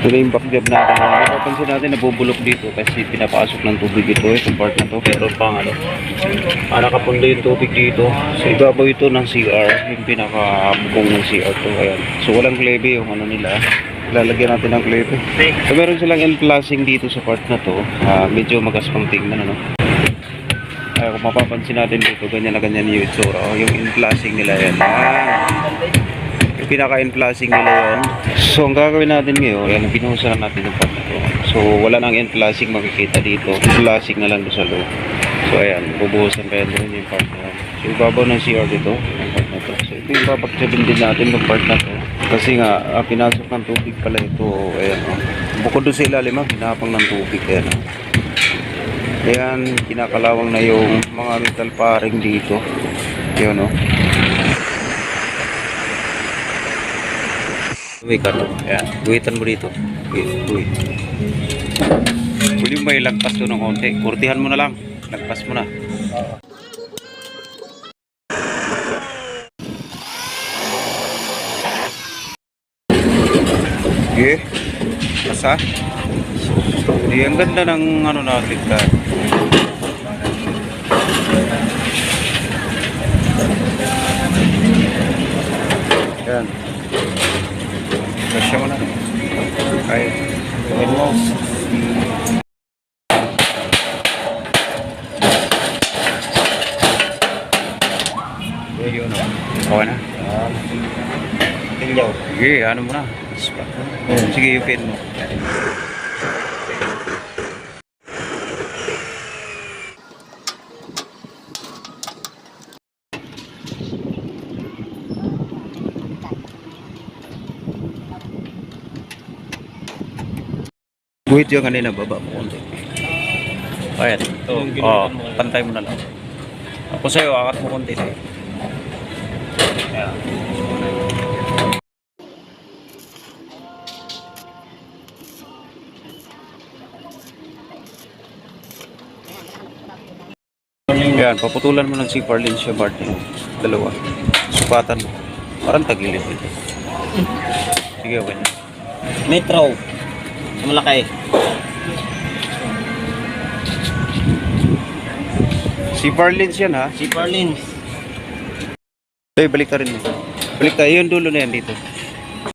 Ito yung backjab natin. Napapansin natin nabubulok dito kasi pinapasok ng tubig ito. Itong part na to. Meron pang ano. Ah, nakapundo yung tubig dito. So ibabaw ito ng CR. Yung pinakabubong ng CR to. Ayan. So walang klebe yung ano nila. Lalagyan natin ng klebe. So meron silang end-flashing dito sa part na to. Ah, medyo magaspang tingnan ano. Ay, kung mapapansin natin dito, ganyan na ganyan yung itsura. Oh, yung in-flashing nila yan. Ah, yung pinaka-in-flashing nila yan. So, ang gagawin natin ngayon, yan, binuhusan natin yung part na. So, wala nang in-flashing makikita dito. In-flashing na lang sa loob. So, ayan, bubuhusan pa yan doon yung part na. So, ibabaw ng CR dito, yung part. So, ito yung babagsabin din natin yung part na to. Kasi nga, ah, pinasok ng tubig pala ito. Ayan, oh. Bukod doon sa ilalim, ah, hinapang ng tubig. Ayan, oh. Ayan, kinakalawang na yung mga metal paring dito. Yun, no? Uy, kato. Ayan, guhitan mo dito. Uy. Pwede mo ilagpas doon ng konti? Kurtihan mo na lang. Lagpas mo na. Okay. Asa? Di, ang ganda ng ano natin ka. Yan. Kasya mo na. Ay, gawin mo. Yun, oh. Okay na. Tinyaw. Sige, ano mo na. Sige, yung pin mo. Guhit yung kanina, baba mo konti. Ayan. Ito, mo. pantay mo na lang. Ako sa'yo, akat mo konti sa'yo. Ayan. Yan, paputulan mo ng C4 lens siya, Martin. Dalawa. Sukatan mo. Parang tagilid ito. Sige, okay na. Metro. Malaki. C4 lens yan, ha? Si Parlin. Ito, balik ka rin mo. Balik ka. Yung dulo na yan dito.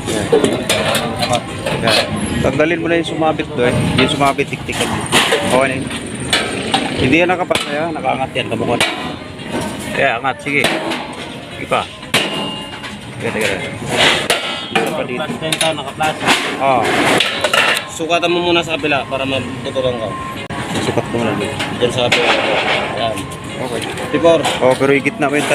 Yan. Yan. Tanggalin mo na yung sumabit doon. Yung sumabit, tiktikan mo. Okay na yun. Hindi yan nakapasaya. Nakaangat yan. Kamukha na. Kaya, angat. Sige. Sige pa. Teka, teka. Isa pa dito. Plastic ito, naka-plastic. Ah, Sukatan mo muna sa kabila para matutulang ka. sukat ko muna. Diyan sa kabila. Yan. Okay. Tipor. Oh, pero higit na mo yung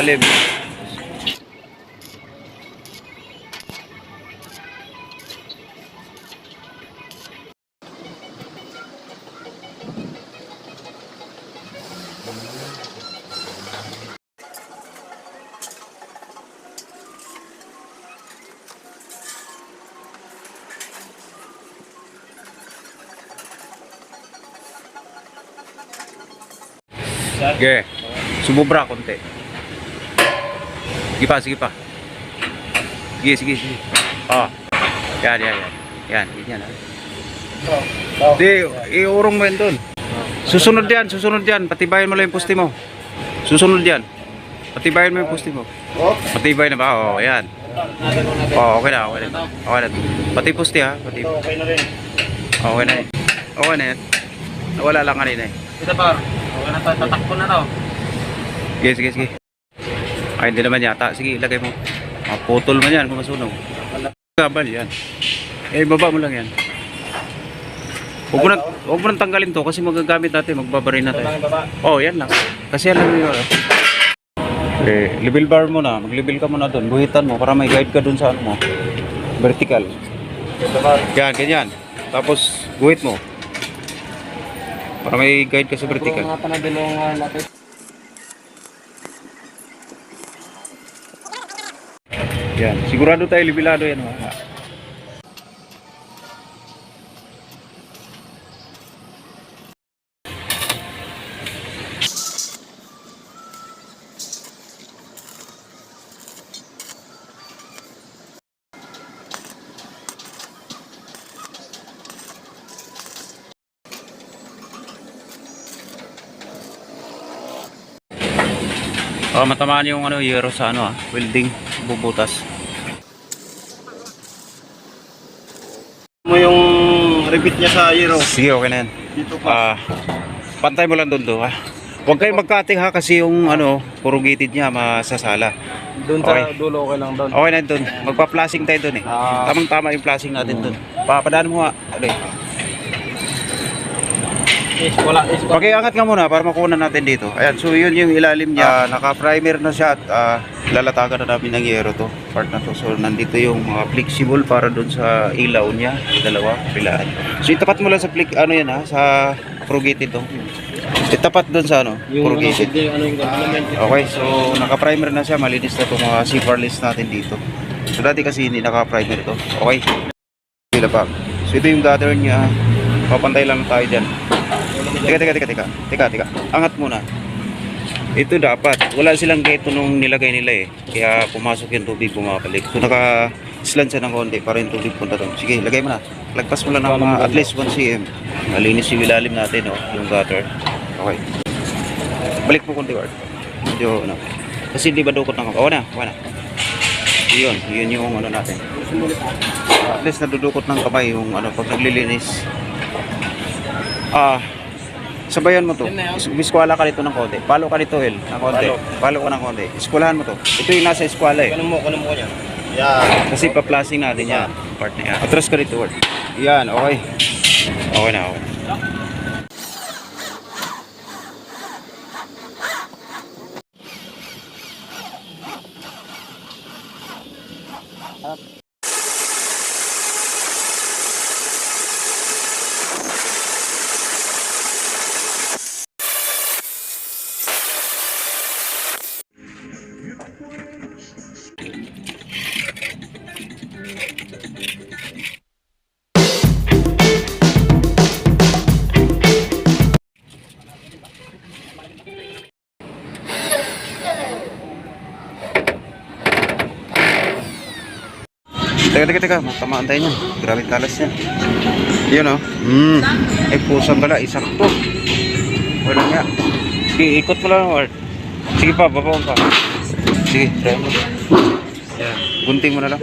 talim. Sige. Sumubra konti. Sige pa, sige pa. Sige, sige, sige. Oh. Yan, yan, yan. Yan, ganyan ha. Di, iurong mo yan doon. Susunod yan, susunod yan. Patibayin mo lang yung pusti mo. Susunod yan. Patibayin mo yung pusti mo. Patibay na ba? Oo, oh, yan. Oh, okay na, okay na. Okay na. Pati pusti ha. Pati. Okay na rin. Okay na. Okay na. Nawala lang kanina eh. Ito par. Okay na to. Tatakbo na to. Sige, sige, sige. Ay, hindi naman yata. Sige, ilagay mo. Ah, putol man yan kung masunog. Kabal yan. Eh, baba mo lang yan. Huwag mo na, huwag mo nang tanggalin to kasi magagamit natin, magbabarin natin. Baba, baba. Oh, yan lang. Kasi yan lang yun. Eh, level bar mo na. Mag-level ka muna doon. Buhitan mo para may guide ka doon sa ano mo. Vertical. Yan, ganyan. Tapos, guhit mo. Para may guide ka sa vertical. Nga natin. Yan. Sigurado tayo libilado yan. Mga. Baka matamaan yung ano, yero sa ano ah, welding, bubutas. Mo yung repeat niya sa Euro. Sige, okay na yan. Dito pa. Ah, pantay mo lang doon do ha. Huwag kayong magkating ha kasi yung ano, corrugated niya masasala. Doon okay. dulo okay lang doon. Okay na doon. Magpa-flashing tayo doon eh. Ah. Tamang-tama yung flashing natin doon. Papadaan mo. Ano eh. Is wala is Pakiangat nga muna para makuha natin dito. Ayan, so yun yung ilalim niya. naka-primer na siya at ah, lalatagan na namin ng yero to. Part na to. So nandito yung mga flexible para doon sa ilaw niya. Dalawa, pilaan. So itapat mo lang sa flick, ano yan ha, sa corrugated to. Itapat doon sa ano, yung ano, corrugated. ano yung element. Okay, so naka-primer na siya. Malinis na itong mga C-Farless natin dito. So dati kasi hindi naka-primer to. Okay. Sila pa. So ito yung gather niya. Papantay lang tayo dyan. Teka, teka, teka, teka. Teka, teka. Angat muna. Ito dapat. Wala silang geto nung nilagay nila eh. Kaya pumasok yung tubig, bumabalik. So naka slant siya ng konti para yung tubig punta doon. Sige, lagay mo na. Lagpas mo lang ng mga at least 1 cm. Malinis yung ilalim natin, oh, yung gutter. Okay. Balik mo konti, Ward. Hindi ko, ano. Kasi di ba dukot ng kamay? Oo na. Yun, yun yung ano natin. At least nadudukot ng kamay yung ano, pag naglilinis. Ah, sabayan mo to. Is- Biskwala ka dito ng konti. Palo ka dito, El, ng konti. Palo. Ka ng konti. Eskwalahan mo to. Ito yung nasa eskwala eh. Ano mo, ano mo niya? Yan. Kasi pa-plasting natin yan. Part na yan. Atras ka dito, Ward. Yan, okay. Okay na, okay. Teka, teka, teka. Tamaan tayo niyan. Grabe talas yan. Yun o. Mm. Ay, pusang gala. Isakto. Wala nga. Sige, ikot mo lang. Sige pa, babaon pa. Sige, try mo. Yan. Gunting mo na lang.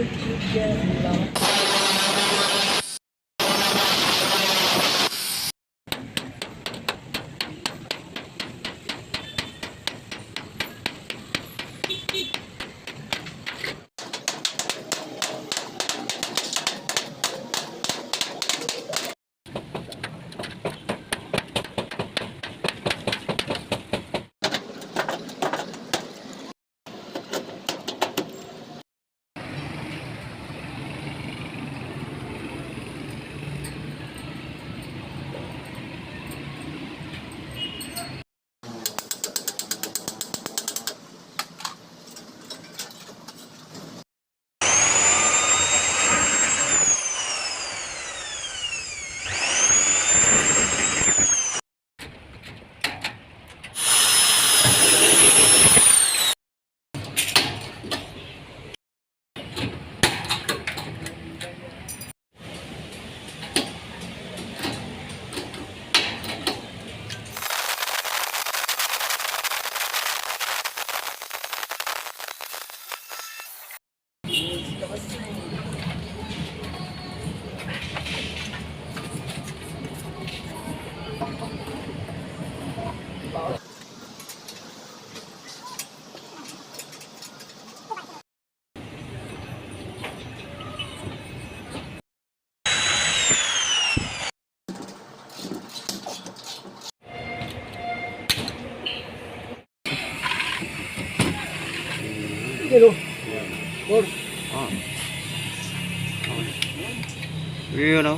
Yun o.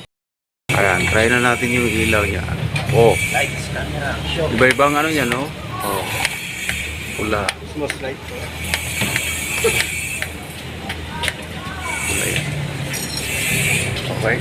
Ayan, try na natin yung ilaw niya. Oh, Lights, camera, show. iba-ibang ano niya, no? Oh. Pula. Small light. Pula yan. Okay.